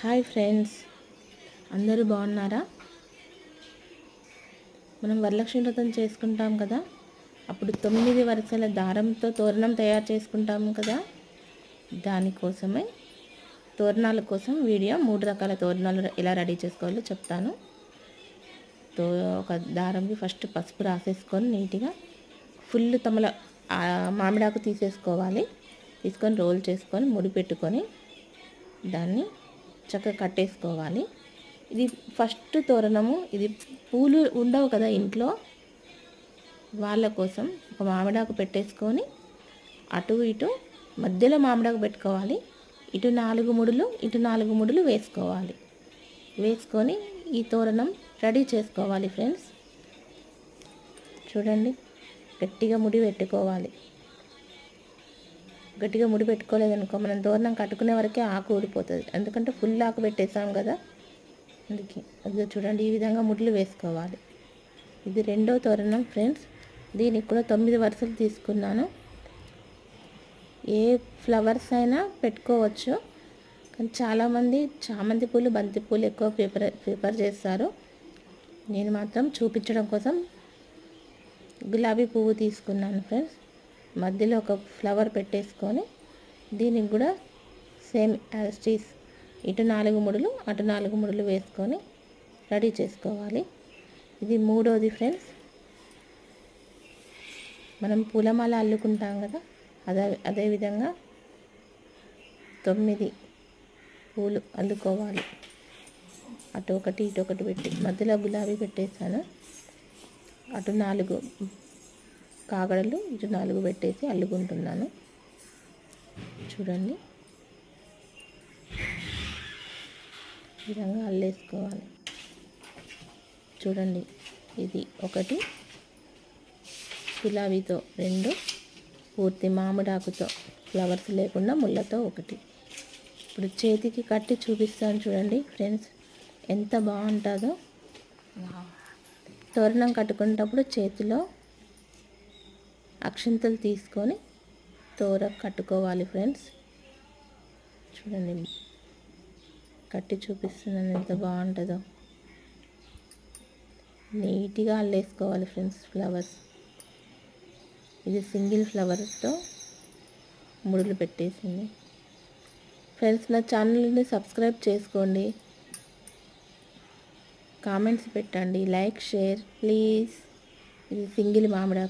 Hi friends. అందరూ బాగున్నారా? మనం వరలక్ష్మి వ్రతం చేసుకుంటాం కదా? అప్పుడు తొమ్మిది వరుసల దారంతో తోరణం తయారు చేసుకుంటాం కదా? దానికోసమే తోరణాల కోసం వీడియో మూడు రకాల తోరణాలు ఎలా రెడీ చేసుకోవాలో చెప్తాను. తో ఒక దారంకి ఫస్ట్ పసుపు రాసేసుకొని నీట్గా ఫుల్ తమల మామిడాకు తీసేసుకోవాలి. తీసుకొని రోల్ చేసుకొని ముడి పెట్టుకొని దాన్ని చక్కగా కట్టేసుకోవాలి. ఇది ఫస్ట్ తోరణము ఇది పూలు ఉండవు కదా ఇంట్లో. వాళ్ళ కోసం ఒక మామిడాకు పెట్టేసుకొని అటు ఇటు మధ్యలో మామిడాకు పెట్టుకోవాలి. ఇటు నాలుగు ముడులు ఇటు నాలుగు ముడులు వేసుకోవాలి. వేసుకొని ఈ తోరణం రెడీ చేసుకోవాలి ఫ్రెండ్స్. చూడండి గట్టిగా ముడి పెట్టుకోవాలి. గట్టిగా ముడి పెట్టుకోలేదనుకో మనం తోరణం కట్టుకునే వరకే ఆకు ఊడిపోతుంది. ఎందుకంటే ఫుల్ ఆకు పెట్టేసాం కదా. అందుకే అది చూడండి ఈ విధంగా ముడ్లు వేసుకోవాలి. ఇది రెండో తోరణం ఫ్రెండ్స్. దీనికి కూడా తొమ్మిది వరుసలు తీసుకున్నాను. ఏ ఫ్లవర్స్ అయినా పెట్టుకోవచ్చు. కానీ చాలామంది చామంతి పూలు బంతి పూలు ఎక్కువ ప్రిపర్ ప్రిపేర్ చేస్తారు. నేను మాత్రం చూపించడం కోసం గులాబీ పువ్వు తీసుకున్నాను ఫ్రెండ్స్. మధ్యలో ఒక ఫ్లవర్ పెట్టేసుకొని దీనికి కూడా సేమ్ యాస్టీస్ ఇటు నాలుగు ముడులు అటు నాలుగు ముడులు వేసుకొని రెడీ చేసుకోవాలి. ఇది మూడోది ఫ్రెండ్స్. మనం పూలమాల అల్లుకుంటాం కదా అదే అదేవిధంగా తొమ్మిది పూలు అల్లుకోవాలి. అటు ఒకటి ఇటు ఒకటి పెట్టి మధ్యలో గులాబీ పెట్టేసాను అటు నాలుగు కాగడలు ఇటు నాలుగు పెట్టేసి అల్లుకుంటున్నాను. చూడండి. ఈ విధంగా అల్లేసుకోవాలి. చూడండి. ఇది ఒకటి. గులాబీతో రెండు. పూర్తి మామిడాకుతో ఫ్లవర్స్ లేకుండా ముళ్ళతో ఒకటి. ఇప్పుడు చేతికి కట్టి చూపిస్తాను చూడండి ఫ్రెండ్స్. ఎంత బాగుంటుందో. తోరణం కట్టుకునేటప్పుడు చేతిలో అక్షింతలు తీసుకొని తోర కట్టుకోవాలి ఫ్రెండ్స్. చూడండి కట్టి చూపిస్తున్నాను ఎంత బాగుంటుందో. నీట్గా అల్లేసుకోవాలి ఫ్రెండ్స్ ఫ్లవర్స్. ఇది సింగిల్ ఫ్లవర్తో ముడులు పెట్టేసింది. ఫ్రెండ్స్ నా ఛానల్ని సబ్స్క్రైబ్ చేసుకోండి. కామెంట్స్ పెట్టండి. Like share please. ఇది సింగిల్ మామిడా